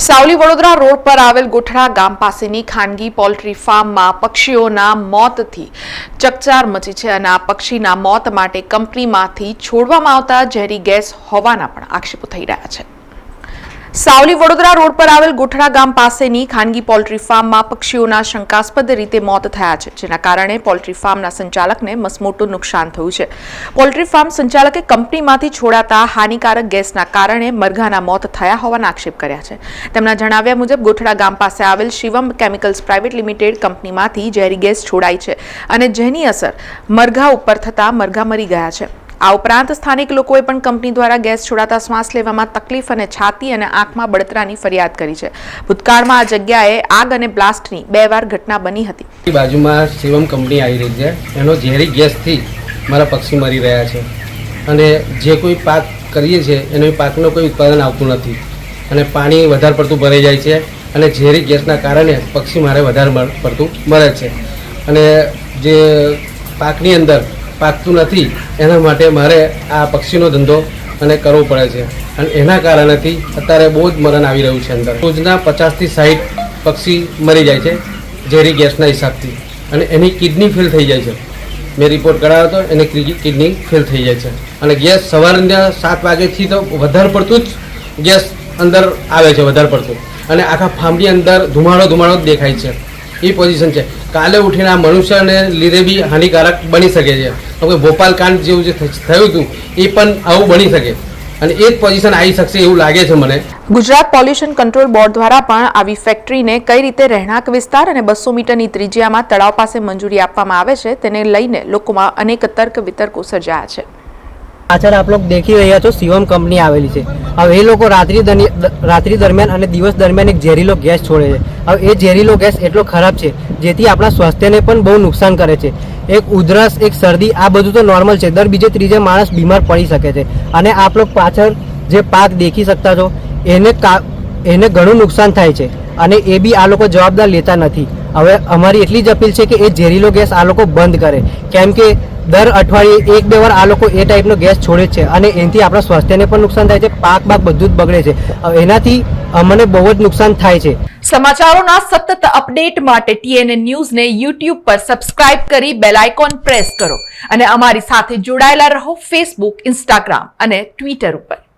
Savli Vadodara road પર આવેલ ગોઠડા ગામ પાસેની ખાનગી પોલ્ટ્રી ફાર્મમાં પક્ષીઓના મોતથી ચકચાર મચી છે અને આ પક્ષીના મોત માટે કંપનીમાંથી છોડવામાં આવતા ઝેરી ગેસ હોવાના પણ આક્ષેપો થઈ રહ્યા છે. સાવલી વડોદરા રોડ પર આવેલ ગોઠડા ગામ પાસેની ખાનગી પોલ્ટ્રી ફાર્મમાં પક્ષીઓના શંકાસ્પદ રીતે મોત થયા છે, જેના કારણે પોલ્ટ્રી ફાર્મના સંચાલકને મસમોટું નુકસાન થયું છે. પોલ્ટ્રી ફાર્મ સંચાલકે કંપનીમાંથી છોડાતા હાનિકારક ગેસના કારણે મરઘાના મોત થયા હોવાના આક્ષેપ કર્યા છે. તેમના જણાવ્યા મુજબ, ગોઠડા ગામ પાસે આવેલ શિવમ કેમિકલ્સ પ્રાઇવેટ લિમિટેડ કંપનીમાંથી ઝેરી ગેસ છોડાઈ છે અને જેની અસર મરઘા ઉપર થતાં મરઘા મરી ગયા છે. આ ઉપરાંત સ્થાનિક લોકોએ પણ કંપની દ્વારા ગેસ છોડાતા શ્વાસ લેવામાં તકલીફ અને છાતી અને આંખમાં બળતરાની ફરિયાદ કરી છે. ભૂતકાળમાં આ જગ્યાએ આગ અને બ્લાસ્ટની બે વાર ઘટના બની હતી. બાજુમાં શિવમ કંપની આવી રહી છે. એનો ઝેરી ગેસથી મારા પક્ષી મરી રહ્યા છે. અને જે કોઈ પાક કરીએ છીએ, એનો પાકનો કોઈ ઉત્પાદન આવતું નથી. અને પાણી વધારે પડતું ભરાઈ જાય છે અને ઝેરી ગેસના કારણે પક્ષી મારે વધારે પડતું મરે છે. અને જે પાકની અંદર પાકતું નથી, એના માટે મારે આ પક્ષીનો ધંધો અને કરવો પડે છે. અને એના કારણેથી અત્યારે બહુ જ મરણ આવી રહ્યું છે અંદર. રોજના પચાસથી સાઠ પક્ષી મરી જાય છે, ઝેરી ગેસના હિસાબથી. અને એની કિડની ફેલ થઈ જાય છે. મેં રિપોર્ટ કરાવ્યો હતો, એને કિડની ફેલ થઈ જાય છે. અને ગેસ સવારના સાત વાગ્યાથી તો વધારે પડતું જ ગેસ અંદર આવે છે, વધારે પડતું. અને આખા ફાર્મની અંદર ધુમાડો ધુમાડો જ દેખાય છે. એ પોઝિશન છે. કાલે ઉઠીને આ મનુષ્યને લીધે બી હાનિકારક બની શકે છે. તો કે ભોપાલ કાંડ જેવું જે થયું હતું, એ પણ આવું બની શકે. અને એ જ પોઝિશન આવી શકશે એવું લાગે છે મને. ગુજરાત પોલ્યુશન કંટ્રોલ બોર્ડ દ્વારા પણ આવી ફેક્ટરીને કઈ રીતે રહેણાંક વિસ્તાર અને બસો મીટરની ત્રિજ્યામાં તળાવ પાસે મંજૂરી આપવામાં આવે છે, તેને લઈને લોકોમાં અનેક તર્ક વિતર્કો સર્જાયા છે. પાછળ આપ લોકો દેખી રહ્યા છો, શિવમ કંપની આવેલી છે. હવે એ લોકો રાત્રિ રાત્રિ દરમિયાન અને દિવસ દરમિયાન એક ઝેરીલો ગેસ છોડે છે. હવે એ ઝેરીલો ગેસ એટલો ખરાબ છે, જેથી આપણા સ્વાસ્થ્યને પણ બહુ નુકસાન કરે છે. એક ઉધરસ, એક શરદી, આ બધું તો નોર્મલ છે. દર બીજે ત્રીજે માણસ બીમાર પડી શકે છે. અને આપ લોકો પાછળ જે પાક દેખી શકતા છો, એને કા- એને ઘણું નુકસાન થાય છે. અને એ બી આ લોકો જવાબદાર લેતા નથી. હવે અમારી એટલી જ અપીલ છે કે એ ઝેરીલો ગેસ આ લોકો બંધ કરે. કેમ કે દર અઠવાડિયે એક બે વાર આ લોકો એ ટાઈપનો ગેસ છોડે છે અને એનાથી આપણા સ્વાસ્થ્યને પણ નુકસાન થાય છે, પાક બાક બધું જ બગડે છે. એનાથી અમને બહુ જ નુકસાન થાય છે. સમાચારોના સતત અપડેટ માટે ટીએનએ ન્યૂઝને યુટ્યુબ પર સબસ્ક્રાઇબ કરી બેલ આઇકોન પ્રેસ કરો. અને અમારી સાથે જોડાયેલા રહો ફેસબુક ઇન્સ્ટાગ્રામ અને ટ્વિટર ઉપર.